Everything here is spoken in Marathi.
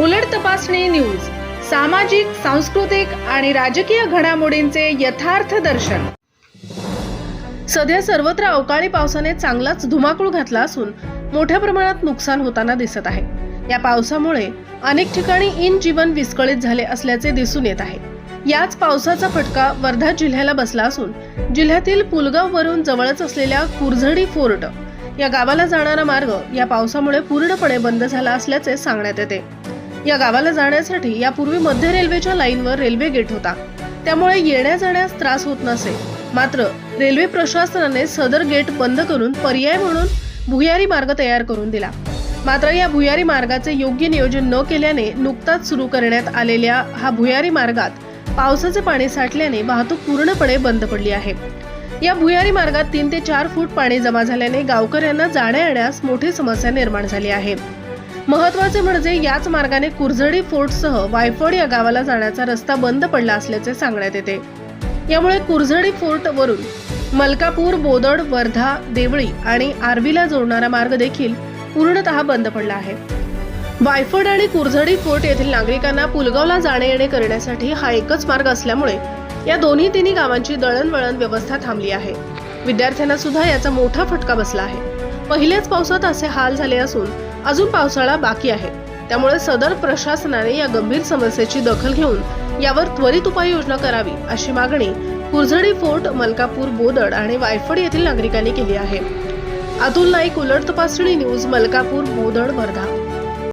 उलट तपासणी न्यूज सामाजिक सांस्कृतिक आणि राजकीय घडामोडींचे यथार्थ दर्शन. सध्या सर्वत्र अवकाळी पावसाने चांगलाच धुमाकूळ घातला असून मोठ्या प्रमाणात नुकसान होताना दिसत आहे. या पावसामुळे अनेक ठिकाणी इन जीवन विस्कळीत झाले असल्याचे दिसून येत आहे. याच पावसाचा फटका वर्धा जिल्ह्याला बसला असून जिल्ह्यातील पुलगाव वरून जवळच असलेल्या कुरझडी फोर्ट या गावाला जाणारा मार्ग या पावसामुळे पूर्णपणे बंद झाला असल्याचे सांगण्यात येते. या गावाला जाण्यासाठी यापूर्वी मध्य रेल्वेच्या लाईनवर रेल्वे गेट होता. त्यामुळे येण्या जाण्यास त्रास होत नसे. मात्र रेल्वे प्रशासनाने सदर गेट बंद करून पर्याय म्हणून भुयारी मार्ग तयार करून दिला. मात्र या भुयारी मार्गाचे योग्य नियोजन न केल्याने नुकताच सुरू करण्यात आलेल्या हा भुयारी मार्गात पावसाचे पाणी साठल्याने वाहतूक पूर्णपणे बंद पडली आहे. या भुयारी मार्गात तीन ते चार फूट पाणी जमा झाल्याने गावकऱ्यांना जाण्या येण्यास मोठी समस्या निर्माण झाली आहे. महत्त्वाचे म्हणजे याच मार्गाने कुरझडी फोर्टसह वायफळ या गावाला जाण्याचा रस्ता बंद पडला असल्याचे सांगण्यात येते. यामुळे कुरझडी फोर्ट वरून मलकापूर बोदड वर्धा देवळी आणि आर्वीला जोडणारा मार्ग देखील पूर्णतः बंद पडला आहे. वायफड आणि कुरझडी फोर्ट येथील नागरिकांना पुलगावला जाणे येणे करण्यासाठी हा एकच मार्ग असल्यामुळे या दोन्ही तिन्ही गावांची दळणवळण व्यवस्था थांबली आहे. विद्यार्थ्यांना सुद्धा याचा मोठा फटका बसला आहे. पहिल्याच पावसात असे हाल झाले असून अजून पावसाळा बाकी आहे. त्यामुळे सदर प्रशासनाने या गंभीर समस्येची दखल घेऊन यावर त्वरित उपाययोजना करावी अशी मागणी कुरझडी फोर्ट मलकापूर बोदड आणि वायफड येथील नागरिकांनी केली आहे. अतुल नाईक उलट तपासणी न्यूज मलकापूर बोदड वर्धा.